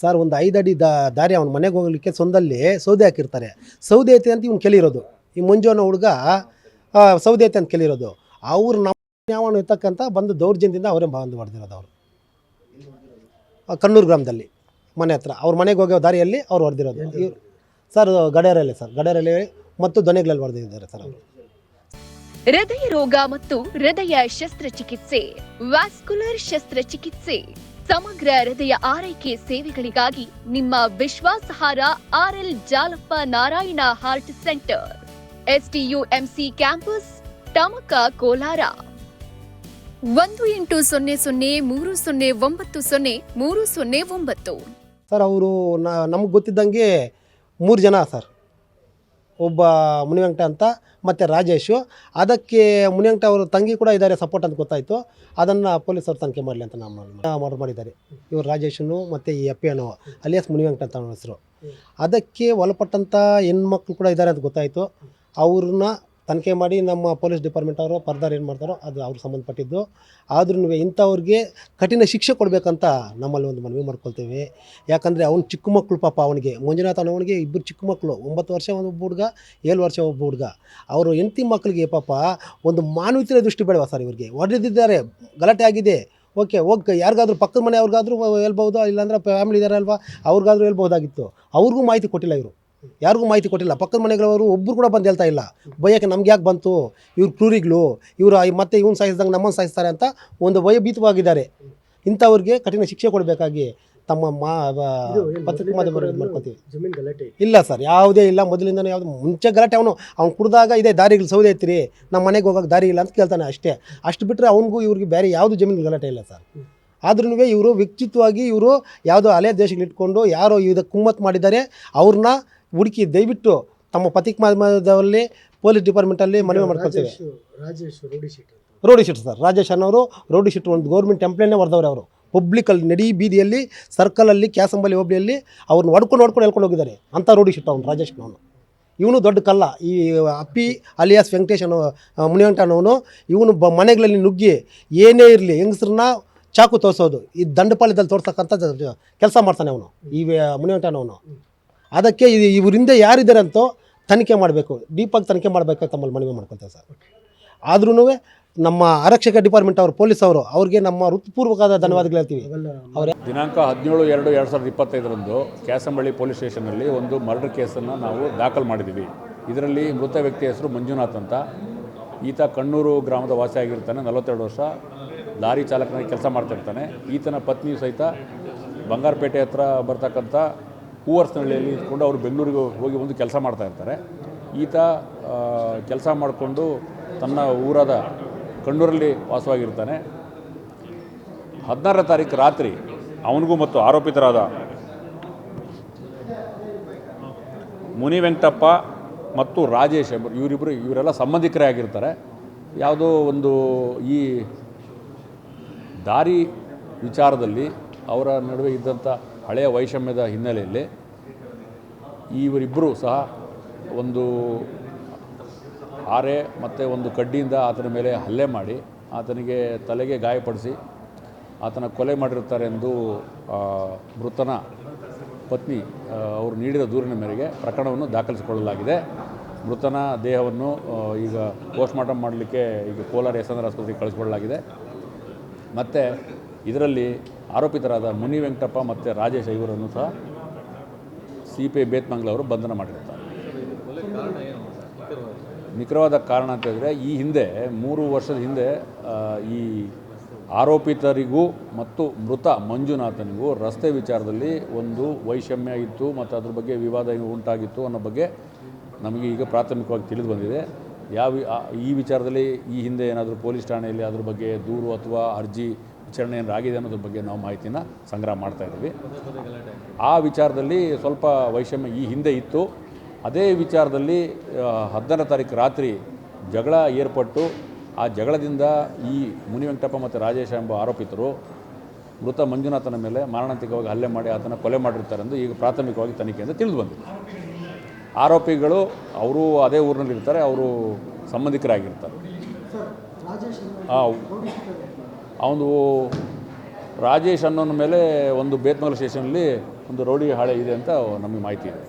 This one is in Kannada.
ಸರ್ ಒಂದು ಐದು ಅಡಿ ದಾ ದಾರಿ ಅವ್ನ ಮನೆಗೆ ಹೋಗ್ಲಿಕ್ಕೆ ಸೊಂದಲ್ಲಿ ಸೌದೆ ಹಾಕಿರ್ತಾರೆ. ಸೌದೆ ಐತೆ ಅಂತ ಇವ್ನು ಕೇಳಿರೋದು. ಈ ಮುಂಜಾನೆ ಹುಡುಗ ಸೌದೆ ಐತೆ ಅಂತ ಕೇಳಿರೋದು. ಅವ್ರು ನಮ್ಮ ಯಾವನು ಇರ್ತಕ್ಕಂಥ ಬಂದು ದೌರ್ಜನ್ಯದಿಂದ ಅವರೇ ಬಂದು ಹೊಡೆದಿರೋದು ಅವರು. ಆ, ಕಣ್ಣೂರು ಗ್ರಾಮದಲ್ಲಿ ಮನೆ ಹತ್ರ. ಅವ್ರ ಮನೆಗೆ ಹೋಗೋ ದಾರಿಯಲ್ಲಿ ಅವ್ರು ಹೊಡೆದಿರೋದು. ಇವ್ರು ಸರ್? ಗಡೇರಲ್ಲಿ ಸರ್. ಗಡೇರಲ್ಲಿ ಮತ್ತು ದೊನೆಗಳಲ್ಲಿ ಹೊಡೆದಿದ್ದಾರೆ ಸರ್ ಅವರು. ಹೃದಯ ರೋಗ ಮತ್ತು ಹೃದಯ ಶಸ್ತ್ರಚಿಕಿತ್ಸೆ. ವ್ಯಾಸ್ಕುಲರ್ ಶಸ್ತ್ರಚಿಕಿತ್ಸೆ. ಸಮಗ್ರ ಹೃದಯ ಆರೈಕೆ ಸೇವೆಗಳಿಗಾಗಿ ನಿಮ್ಮ ವಿಶ್ವಾಸಾರ್ಹ R L Jalappa Narayana heart centre. S T U M C campus, Tamaka Kolar. ಒಂದು ಎಂಟು ಸೊನ್ನೆ ಸೊನ್ನೆ ಮೂರು ಸೊನ್ನೆ ಒಂಬತ್ತು ಸೊನ್ನೆ ಮೂರು ಸೊನ್ನೆ ಒಂಬತ್ತು. ಸರ್, ಅವರು ನಮಗೆ ಗೊತ್ತಿದ್ದಂಗೆ ಮೂರು ಜನ ಸರ್. ಒಬ್ಬ ಮುನಿವೆಂಕಟ ಅಂತ ಮತ್ತು ರಾಜೇಶು. ಅದಕ್ಕೆ ಮುನಿವೆಂಕಟ ಅವರು ತಂಗಿ ಕೂಡ ಇದ್ದಾರೆ ಸಪೋರ್ಟ್ ಅಂತ ಗೊತ್ತಾಯಿತು. ಅದನ್ನು ಪೊಲೀಸರು ತನಿಖೆ ಮಾಡಲಿ ಅಂತ ನಾನು ಮಾಡಿ ಮಾಡಿದ್ದಾರೆ. ಇವರು ರಾಜೇಶನು ಮತ್ತು ಈ ಅಪ್ಪಿ ಅನ್ನೋ ಅಲಿಯಾಸ್ ಮುನಿವೆಂಕಟ ಅಂತ ಅವನ ಹೆಸರು. ಅದಕ್ಕೆ ಒಳಪಟ್ಟಂಥ ಹೆಣ್ಮಕ್ಳು ಕೂಡ ಇದ್ದಾರೆ ಅಂತ ಗೊತ್ತಾಯಿತು. ಅವ್ರನ್ನ ತನಿಖೆ ಮಾಡಿ ನಮ್ಮ ಪೊಲೀಸ್ ಡಿಪಾರ್ಟ್ಮೆಂಟ್ ಅವರು ಪರ್ದಾರ್ ಏನು ಮಾಡ್ತಾರೋ ಅದು ಅವ್ರಿಗೆ ಸಂಬಂಧಪಟ್ಟಿದ್ದು. ಆದ್ರೂ ಇಂಥವ್ರಿಗೆ ಕಠಿಣ ಶಿಕ್ಷೆ ಕೊಡಬೇಕಂತ ನಮ್ಮಲ್ಲಿ ಒಂದು ಮನವಿ ಮಾಡ್ಕೊಳ್ತೇವೆ. ಯಾಕಂದರೆ ಅವ್ನು ಚಿಕ್ಕ ಮಕ್ಕಳು ಪಾಪ ಅವನಿಗೆ, ಮಂಜುನಾಥ್ ಅನ್ನೋನಿಗೆ ಇಬ್ಬರು ಚಿಕ್ಕ ಮಕ್ಕಳು ಒಂಬತ್ತು ವರ್ಷ ಒಬ್ಬ ಹುಡುಗ, ಏಳು ವರ್ಷ ಒಬ್ಬ ಹುಡುಗ. ಅವರು ಹೆಂಡತಿ ಮಕ್ಕಳಿಗೆ ಪಾಪ ಒಂದು ಮಾನವೀಯತೆ ದೃಷ್ಟಿ ಬೇಡವಾ ಸರ್ ಇವರಿಗೆ? ಹೊಡೆದಿದ್ದಾರೆ ಗಲಾಟೆ ಆಗಿದೆ. ಓಕೆ ಓಕೆ ಯಾರಿಗಾದ್ರೂ ಪಕ್ಕದ ಮನೆ ಮನೆಯವ್ರಿಗಾದ್ರೂ ಹೇಳ್ಬೋದು ಇಲ್ಲಾಂದ್ರೆ ಫ್ಯಾಮಿಲಿ ಇದ್ದಾರೆ ಅಲ್ವಾ, ಅವ್ರಿಗಾದ್ರೂ ಹೇಳ್ಬೋದಾಗಿತ್ತು ಅವ್ರಿಗೂ ಮಾಹಿತಿ ಕೊಟ್ಟಿಲ್ಲ ಇವರು. ಯಾರಿಗೂ ಮಾಹಿತಿ ಕೊಟ್ಟಿಲ್ಲ. ಪಕ್ಕದ ಮನೆಗಳವರು ಒಬ್ಬರು ಕೂಡ ಬಂದು ಹೇಳ್ತಾ ಇಲ್ಲ. ಭಯಕ್ಕೆ ನಮ್ಗೆ ಯಾಕೆ ಬಂತು? ಇವ್ರು ಕ್ರೂರಿಗಳು ಇವರು ಮತ್ತೆ ಇವ್ನು ಸಾಯಿಸಿದಂಗೆ ನಮ್ಮನ್ನು ಸಾಯಿಸ್ತಾರೆ ಅಂತ ಒಂದು ಭಯಭೀತವಾಗಿದ್ದಾರೆ. ಇಂಥವ್ರಿಗೆ ಕಠಿಣ ಶಿಕ್ಷೆ ಕೊಡಬೇಕಾಗಿ ತಮ್ಮ ಮಾ ಪತ್ರಿಕೆ ಮಾಧ್ಯಮ ಮಾಡ್ಕೊತೀವಿ. ಇಲ್ಲ ಸರ್ ಯಾವುದೇ ಇಲ್ಲ. ಮೊದಲಿಂದನೇ ಯಾವುದು ಮುಂಚೆ ಗಲಾಟೆ ಅವನು. ಅವ್ನು ಕುಡಿದಾಗ ಇದೇ ದಾರಿಗಳು ಸೌದೆ ಐತ್ರಿ ನಮ್ಮ ಮನೆಗೆ ಹೋಗೋಕೆ ದಾರಿ ಇಲ್ಲ ಅಂತ ಕೇಳ್ತಾನೆ ಅಷ್ಟೇ. ಅಷ್ಟು ಬಿಟ್ಟರೆ ಅವನಿಗೂ ಇವ್ರಿಗೆ ಬೇರೆ ಯಾವುದು ಜಮೀನು ಗಲಾಟೆ ಇಲ್ಲ ಸರ್. ಆದ್ರೂ ಇವರು ವ್ಯಕ್ತಿತ್ವವಾಗಿ ಇವರು ಯಾವುದೋ ಹಳೆ ದೇಶಗಳಿಟ್ಕೊಂಡು ಯಾರೋ ಇದಕ್ಕೆ ಕುಮ್ಮತ್ ಮಾಡಿದ್ದಾರೆ. ಅವ್ರನ್ನ ಹುಡುಕಿ ದಯವಿಟ್ಟು ತಮ್ಮ ಪತ್ರಿಕೆ ಮಾಧ್ಯಮದಲ್ಲಿ ಪೊಲೀಸ್ ಡಿಪಾರ್ಟ್ಮೆಂಟಲ್ಲಿ ಮನವಿ ಮಾಡ್ಕೊಳ್ತೀವಿ. ರಾಜೇಶ್ ರೋಡಿ ಶೀಟ್ ರೋಡಿ ಶೀಟ್ ಸರ್ ರಾಜೇಶ್ ಅನ್ನೋರು ರೋಡಿ ಶೀಟ್ ಒಂದು ಗೌರ್ಮೆಂಟ್ ಟೆಂಪ್ಲೇನೇ ಹೊಡೆದವ್ರೆ ಅವರು. ಪಬ್ಲಿಕಲ್ಲಿ ನಡಿ ಬೀದಿಯಲ್ಲಿ ಸರ್ಕಲಲ್ಲಿ ಕ್ಯಾಸಂಬಲಿ ಹೋಬಳಿಯಲ್ಲಿ ಅವ್ರನ್ನ ಹೊಡ್ಕೊಂಡು ಹೊಡ್ಕೊಂಡು ಹೇಳ್ಕೊಂಡು ಹೋಗಿದ್ದಾರೆ. ಅಂಥ ರೋಡಿ ಶೀಟ್ ಅವ್ನು ರಾಜೇಶ್ ಅವನು. ಇವನು ದೊಡ್ಡ ಕಲ್ಲ. ಈ ಅಪ್ಪಿ ಅಲಿಯಾಸ್ ವೆಂಕಟೇಶ್ ಅನ್ನೋ ಅನ್ನೋನು ಇವನು ಬ ಮನೆಗಳಲ್ಲಿ ನುಗ್ಗಿ ಏನೇ ಇರಲಿ ಹೆಂಗಸ್ರನ್ನ ಚಾಕು ತೋರಿಸೋದು. ಈ ದಂಡಪಾಳ್ಯದಲ್ಲಿ ತೋರ್ಸಕ್ಕಂಥ ಕೆಲಸ ಮಾಡ್ತಾನೆ ಅವನು. ಈ ಅನ್ನೋನು ಅದಕ್ಕೆ ಇವರಿಂದ ಯಾರಿದ್ದಾರೆ ಅಂತೋ ತನಿಖೆ ಮಾಡಬೇಕು. ಡೀಪಾಗಿ ತನಿಖೆ ಮಾಡಬೇಕು ತಮ್ಮಲ್ಲಿ ಮನವಿ ಮಾಡ್ಕೊತಾರೆ ಸರ್. ಆದ್ರೂ ನಮ್ಮ ಆರಕ್ಷಕ ಡಿಪಾರ್ಟ್ಮೆಂಟ್ ಅವರು, ಪೊಲೀಸ್ ಅವರು, ಅವ್ರಿಗೆ ನಮ್ಮ ಹೃತ್ಪೂರ್ವಕವಾದ ಧನ್ಯವಾದಗಳು ಹೇಳ್ತೀವಿ. ಅವರೇ. ದಿನಾಂಕ ಹದಿನೇಳು, ಎರಡು ಎರಡು ಸಾವಿರದ ಇಪ್ಪತ್ತೈದರಂದು ಕ್ಯಾಸಂಬಳ್ಳಿ ಪೊಲೀಸ್ ಸ್ಟೇಷನ್ನಲ್ಲಿ ಒಂದು ಮರ್ಡರ್ ಕೇಸನ್ನು ನಾವು ದಾಖಲು ಮಾಡಿದ್ದೀವಿ. ಇದರಲ್ಲಿ ಮೃತ ವ್ಯಕ್ತಿ ಹೆಸರು ಮಂಜುನಾಥ್ ಅಂತ. ಈತ ಕಣ್ಣೂರು ಗ್ರಾಮದ ವಾಸಿಯಾಗಿರ್ತಾನೆ ನಲವತ್ತೆರಡು ವರ್ಷ. ಲಾರಿ ಚಾಲಕನಾಗಿ ಕೆಲಸ ಮಾಡ್ತಿರ್ತಾನೆ. ಈತನ ಪತ್ನಿಯು ಸಹಿತ ಬಂಗಾರಪೇಟೆ ಹತ್ರ ಬರ್ತಕ್ಕಂಥ ಹೂವರ್ಸ್ನಹಳ್ಳಿಯಲ್ಲಿ ಇದ್ಕೊಂಡು ಅವರು ಬೆಂಗಳೂರಿಗೆ ಹೋಗಿ ಒಂದು ಕೆಲಸ ಮಾಡ್ತಾ ಇರ್ತಾರೆ. ಈತ ಕೆಲಸ ಮಾಡಿಕೊಂಡು ತನ್ನ ಊರಾದ ಕಣ್ಣೂರಲ್ಲಿ ವಾಸವಾಗಿರ್ತಾನೆ. ಹದಿನಾರನೇ ತಾರೀಕು ರಾತ್ರಿ ಅವನಿಗೂ ಮತ್ತು ಆರೋಪಿತರಾದ ಮುನಿ ವೆಂಕಟಪ್ಪ ಮತ್ತು ರಾಜೇಶ್ ಇವರಿಬ್ಬರು ಇವರೆಲ್ಲ ಸಂಬಂಧಿಕರೇ ಆಗಿರ್ತಾರೆ. ಯಾವುದೋ ಒಂದು ಈ ದಾರಿ ವಿಚಾರದಲ್ಲಿ ಅವರ ನಡುವೆ ಇದ್ದಂಥ ಹಳೆಯ ವೈಷಮ್ಯದ ಹಿನ್ನೆಲೆಯಲ್ಲಿ ಇವರಿಬ್ಬರೂ ಸಹ ಒಂದು ಆರೆ ಮತ್ತು ಒಂದು ಕಡ್ಡಿಯಿಂದ ಆತನ ಮೇಲೆ ಹಲ್ಲೆ ಮಾಡಿ ಆತನಿಗೆ ತಲೆಗೆ ಗಾಯಪಡಿಸಿ ಆತನ ಕೊಲೆ ಮಾಡಿರ್ತಾರೆ ಎಂದು ಮೃತನ ಪತ್ನಿ ಅವರು ನೀಡಿದ ದೂರಿನ ಮೇರೆಗೆ ಪ್ರಕರಣವನ್ನು ದಾಖಲಿಸಿಕೊಳ್ಳಲಾಗಿದೆ. ಮೃತನ ದೇಹವನ್ನು ಈಗ ಪೋಸ್ಟ್ಮಾರ್ಟಮ್ ಮಾಡಲಿಕ್ಕೆ ಈಗ ಕೋಲಾರ ಎಸ್ ಆಸ್ಪತ್ರೆಗೆ ಕಳಿಸ್ಕೊಳ್ಳಲಾಗಿದೆ ಮತ್ತು ಇದರಲ್ಲಿ ಆರೋಪಿತರಾದ ಮುನಿ ವೆಂಕಟಪ್ಪ ಮತ್ತು ರಾಜೇಶ್ ಐವರನ್ನು ಸಹ ಸಿ ಪಿ ಐ ಬೇತ್ಮಂಗ್ಲ ಅವರು ಬಂಧನ ಮಾಡಿರ್ತಾರೆ ನಿಖರವಾದ ಕಾರಣ ಅಂತ ಹೇಳಿದ್ರೆ ಈ ಹಿಂದೆ ಮೂರು ವರ್ಷದ ಹಿಂದೆ ಈ ಆರೋಪಿತರಿಗೂ ಮತ್ತು ಮೃತ ಮಂಜುನಾಥನಿಗೂ ರಸ್ತೆ ವಿಚಾರದಲ್ಲಿ ಒಂದು ವೈಷಮ್ಯ ಇತ್ತು ಮತ್ತು ಅದ್ರ ಬಗ್ಗೆ ವಿವಾದ ಉಂಟಾಗಿತ್ತು ಅನ್ನೋ ಬಗ್ಗೆ ನಮಗೆ ಈಗ ಪ್ರಾಥಮಿಕವಾಗಿ ತಿಳಿದು ಬಂದಿದೆ. ಯಾವ ಈ ವಿಚಾರದಲ್ಲಿ ಈ ಹಿಂದೆ ಏನಾದರೂ ಪೊಲೀಸ್ ಠಾಣೆಯಲ್ಲಿ ಅದ್ರ ಬಗ್ಗೆ ದೂರು ಅಥವಾ ಅರ್ಜಿ ವಿಚಾರಣೆ ಏನಾಗಿದೆ ಆಗಿದೆ ಅನ್ನೋದ್ರ ಬಗ್ಗೆ ನಾವು ಮಾಹಿತಿನ ಸಂಗ್ರಹ ಮಾಡ್ತಾ ಇದ್ದೀವಿ. ಆ ವಿಚಾರದಲ್ಲಿ ಸ್ವಲ್ಪ ವೈಷಮ್ಯ ಈ ಹಿಂದೆ ಇತ್ತು. ಅದೇ ವಿಚಾರದಲ್ಲಿ ಹದಿನಾರನೇ ತಾರೀಕು ರಾತ್ರಿ ಜಗಳ ಏರ್ಪಟ್ಟು ಆ ಜಗಳದಿಂದ ಈ ಮುನಿ ವೆಂಕಟಪ್ಪ ಮತ್ತು ರಾಜೇಶ ಎಂಬ ಆರೋಪಿತರು ಮೃತ ಮಂಜುನಾಥನ ಮೇಲೆ ಮಾರಣಾಂತಿಕವಾಗಿ ಹಲ್ಲೆ ಮಾಡಿ ಆತನ ಕೊಲೆ ಮಾಡಿರ್ತಾರೆ ಎಂದು ಈಗ ಪ್ರಾಥಮಿಕವಾಗಿ ತನಿಖೆಯಿಂದ ತಿಳಿದು ಬಂದಿದೆ. ಆರೋಪಿಗಳು ಅವರು ಅದೇ ಊರಿನಲ್ಲಿರ್ತಾರೆ ಅವರು ಸಂಬಂಧಿಕರಾಗಿರ್ತಾರೆ. ಅವನು ರಾಜೇಶ್ ಅನ್ನೋನ ಮೇಲೆ ಒಂದು ಬೇತ್ಮಂಗಲ ಸ್ಟೇಷನಲ್ಲಿ ಒಂದು ರೌಡಿ ಹಾಳೆ ಇದೆ ಅಂತ ನಮಗೆ ಮಾಹಿತಿ ಇದೆ.